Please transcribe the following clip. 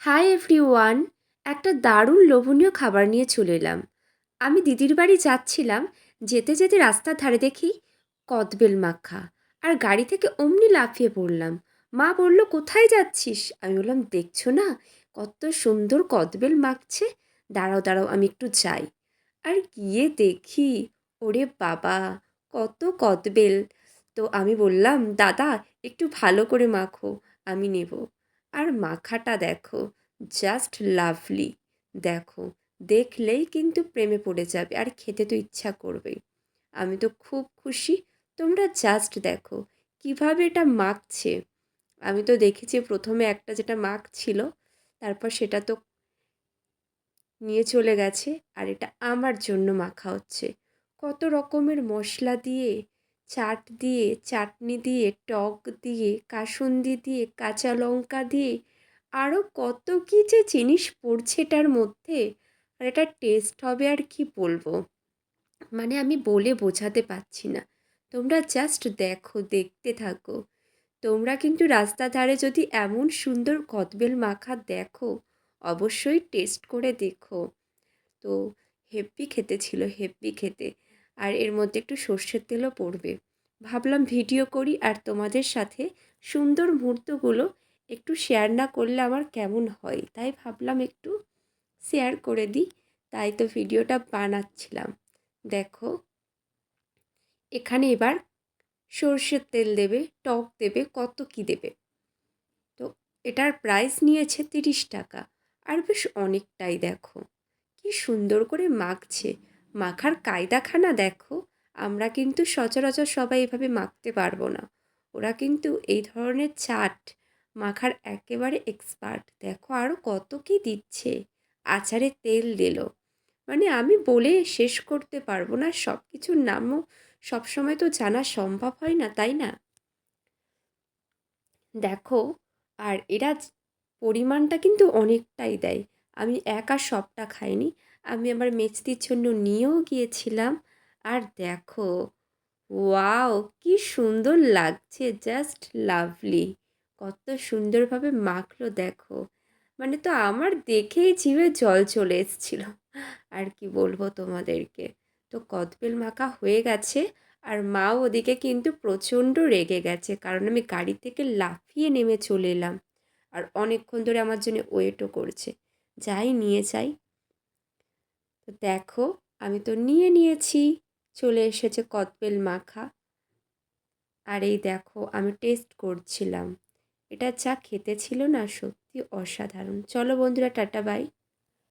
Hi everyone, একটা দারুণ লোভনীয় খাবার নিয়ে চলে এলাম। আমি দিদির বাড়ি যাচ্ছিলাম, যেতে যেতে রাস্তার ধারে দেখি কদবেল মাখা, আর গাড়ি থেকে অমনি লাফিয়ে পড়লাম। মা বলল, কোথায় যাচ্ছিস? আমি বললাম, দেখছ না, কত সুন্দর কদবেল মাখছে, দাঁড়াও দাঁড়াও, আমি একটু যাই। আর গিয়ে দেখি, ওরে বাবা, কত কদবেল। তো আমি বললাম, দাদা, একটু ভালো করে মাখো, আমি নেব। মাখাটা দেখো জাস্ট লাভলি দেখো, দেখলেই কিন্তু প্রেমে পড়ে যাবে, আর খেতে তো ইচ্ছা করবেই। আমি তো খুব খুশি, তোমরা জাস্ট দেখো, কীভাবে এটা মাখছে। আমি তো দেখেছি প্রথমে একটা যেটা মাখ ছিল তারপর সেটা তো নিয়ে চলে গেছে, আর এটা আমার জন্য মাখা হচ্ছে। কত রকমের মশলা দিয়ে চাট দিয়ে, চাটনি দিয়ে, টক দিয়ে, কাসুন্দি দিয়ে, কাঁচা লঙ্কা দিয়ে আরও কত কী যে জিনিস পড়ছে এটার মধ্যে। আর এটা টেস্ট হবে আর কি বলব? মানে আমি বলে বোঝাতে পারছি না। তোমরা জাস্ট দেখো, দেখতে থাকো। তোমরা কিন্তু রাস্তা ধারে যদি এমন সুন্দর কদবেল মাখা দেখো, অবশ্যই টেস্ট করে দেখো। তো হেব্বি খেতে ছিল, হেব্বি খেতে। আর এর মধ্যে একটু সর্ষের তেলও পড়বে। ভাবলাম ভিডিও করি আর তোমাদের সাথে সুন্দর মুহূর্তগুলো একটু শেয়ার না করলে আমার কেমন হয়, তাই ভাবলাম একটু শেয়ার করে দিই, তাই তো ভিডিওটা বানাচ্ছিলাম। দেখো, এখানে এবার সর্ষের তেল দেবে, টক দেবে, কত কি দেবে? তো এটার প্রাইস নিয়েছে তিরিশ টাকা, আর বেশ অনেকটাই দেখো, কি সুন্দর করে মাখছে। মাখার কায়দাখানা দেখো, আমরা কিন্তু সচরাচর সবাই এভাবে মাখতে পারব না। ওরা কিন্তু এই ধরনের চাট মাখার একেবারে এক্সপার্ট দেখো আরও কত কি দিচ্ছে। আচারে তেল দিল। মানে আমি বলে শেষ করতে পারব না সব কিছুর নামও সবসময় তো জানা সম্ভব হয় না, তাই না? দেখো, আর এরা পরিমাণটা কিন্তু অনেকটাই দেয়। আমি একা সবটা খাইনি। আমি আমার মেচতির জন্য নিয়েও গিয়েছিলাম। আর দেখো, ওয়াও, কি সুন্দর লাগছে, জাস্ট লাভলি। কত সুন্দরভাবে মাখলো, দেখো। মানে তো আমার দেখেই জিভে জল চলে এসেছিল। আর কি বলব তোমাদেরকে? তো কদবেল মাখা হয়ে গেছে। আর মাও ওদিকে কিন্তু প্রচণ্ড রেগে গেছে। কারণ আমি গাড়ি থেকে লাফিয়ে নেমে চলে এলাম। আর অনেকক্ষণ ধরে আমার জন্য ওয়েটও করছে। যাই নিয়ে চাই তো দেখো, আমি তো নিয়ে নিয়েছি, চলে এসেছে কদবেল মাখা। আর এই দেখো, আমি টেস্ট করছিলাম। এটা চা খেতে ছিল না, সত্যি অসাধারণ। চলো বন্ধুরা, টাটা, বাই।